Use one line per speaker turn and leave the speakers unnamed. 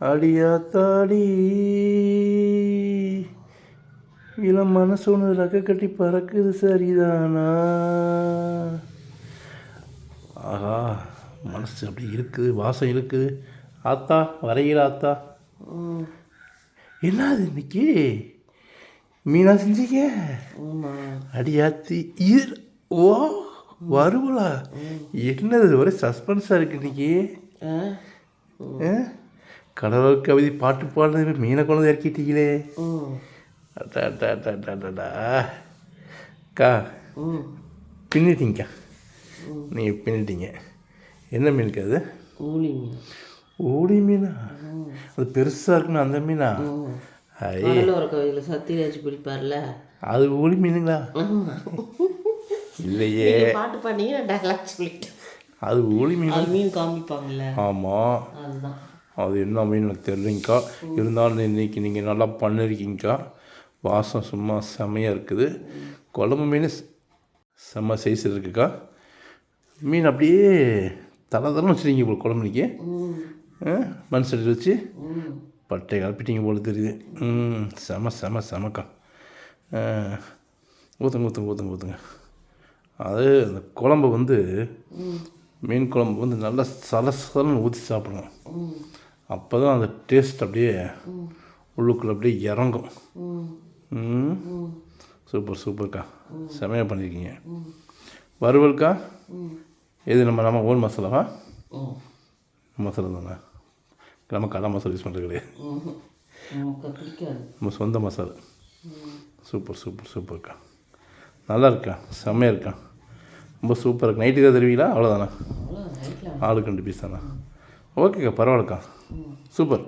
அடியாத்தாடி இளம் மனசு ஒன்று ரக்க கட்டி பறக்குது சரிதானா? ஆஹா மனசு அப்படி இருக்குது வாசம் இருக்குது. ஆத்தா வரைகிற ஆத்தா. என்ன அது இன்னைக்கு? மீனா செஞ்சீங்க அடியாத்தி ஓ வருவலா என்னது ஒரே சஸ்பென்ஸாக இருக்கு இன்னைக்கு?
ஆ?
கடவுள் கவிதை பாட்டு பாடுறது மீனை கொண்டு இறக்கிட்டீங்களே.
ம்
அடா, அடா, அடா, அடா, அடா. அக்கா பின்னிட்டீங்கக்கா நீங்கள் பின்னிட்டீங்க. என்ன மீனுக்கு அது?
ஊழி மீன்.
ஓடி மீனா? அது பெருசாக இருக்குன்னு அந்த மீனா?
கடலோர கவிதையில் சத்யராஜ் பிடிப்பார்ல.
அது ஓடி மீனுங்களா. இல்லையே.
பாட்டு பாடினீங்க நான் டைலாக் சொல்லிட்டேன்
அது ஓடி மீன்?
மீன் காமிப்பாங்கல்ல.
ஆமாம்
அதுதான்.
அது என்ன மீன் எனக்கு தெரியலங்கக்கா இருந்தாலும் இன்னைக்கு நீங்கள் நல்லா பண்ணிருக்கீங்கக்கா. வாசம் சும்மா செமையாக இருக்குது. குழம்பு மீன் செம்ம சைஸ் இருக்குக்கா. மீன் அப்படியே தலை தலை வச்சுருக்கீங்க போல் குழம்பு இன்னைக்கு.
ம்.
மண் சட்டி வச்சு. பட்டை கலப்பிட்டீங்க போல தெரியுது. ம் செம செம செமக்கா. ஆ, ஊற்றுங்க ஊற்றுங்க ஊற்றுங்க ஊற்றுங்க அது அந்த குழம்பு வந்து மீன் குழம்பு வந்து நல்லா சலசலன்னு ஊற்றி சாப்பிடணும். அப்போ தான் அந்த டேஸ்ட் அப்படியே உள்ளுக்குள்ளே அப்படியே இறங்கும். சூப்பர் சூப்பர்க்கா. செமையாக பண்ணியிருக்கீங்க வறுவல்க்கா? எது நம்ம நம்ம ஓன் மசாலாவா? மசாலா தானே? நம்ம கடை மசாலா யூஸ் பண்ணுறது கிடையாது. நம்ம சொந்த மசாலா. சூப்பர் சூப்பர் சூப்பர்க்கா. நல்லா இருக்கா செம்மையாக இருக்கா? ரொம்ப சூப்பர் இருக்கு. நைட்டுக்கு தான் தருவீங்களா? அவ்வளோதானா ஆளுக்கு ரெண்டு பீஸ் தானா? ஓகேக்கா பரவாயில்லக்கா. சூப்பர்.